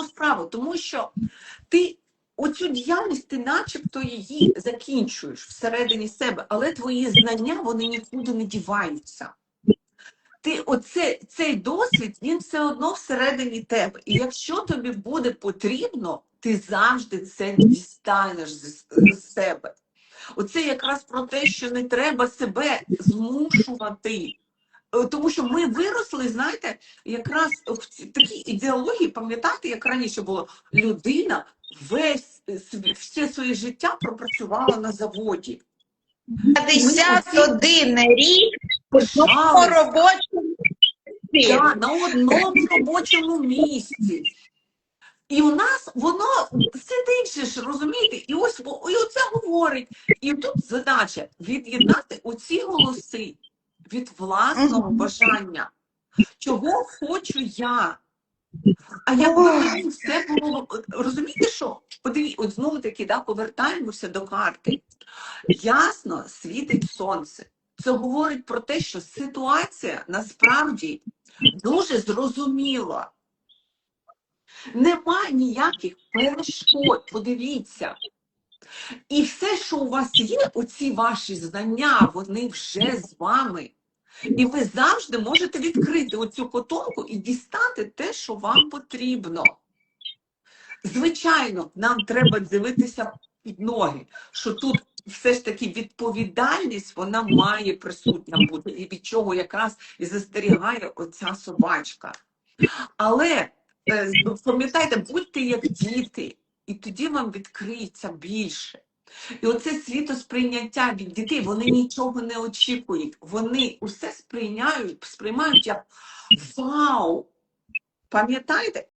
чому справа? Тому що ти оцю діяльність, ти начебто її закінчуєш всередині себе, але твої знання вони нікуди не діваються. Ти оце, цей досвід, він все одно всередині тебе. І якщо тобі буде потрібно, ти завжди це дістанеш з, з себе. Оце якраз про те, що не треба себе змушувати. Е, Тому що ми виросли, знаєте, якраз в такій ідеології, пам'ятаєте, як раніше було, людина весь все своє життя пропрацювала на заводі. 51 рік в одному робочому місці. Да, на одному робочому місці. І у нас воно сидить же ж, розумієте? І ось і оце говорить. І тут задача від'єднати оці голоси від власного бажання. Чого хочу я? А якби все було розумієте, що? Подивіться, от знову таки, да, повертаємося до карти. Ясно світить сонце. Це говорить про те, що ситуація насправді дуже зрозуміла. Нема ніяких перешкод, подивіться. І все, що у вас є, оці ваші знання, вони вже з вами. І ви завжди можете відкрити оцю котомку і дістати те, що вам потрібно. Звичайно, нам треба дивитися під ноги, що тут все ж таки відповідальність вона має присутня бути, і від чого якраз і застерігає оця собачка. Але е, пам'ятайте, будьте як діти, і тоді вам відкриється більше. І оце світосприйняття від дітей, вони нічого не очікують. Вони усе сприйняють, сприймають як вау. Пам'ятаєте?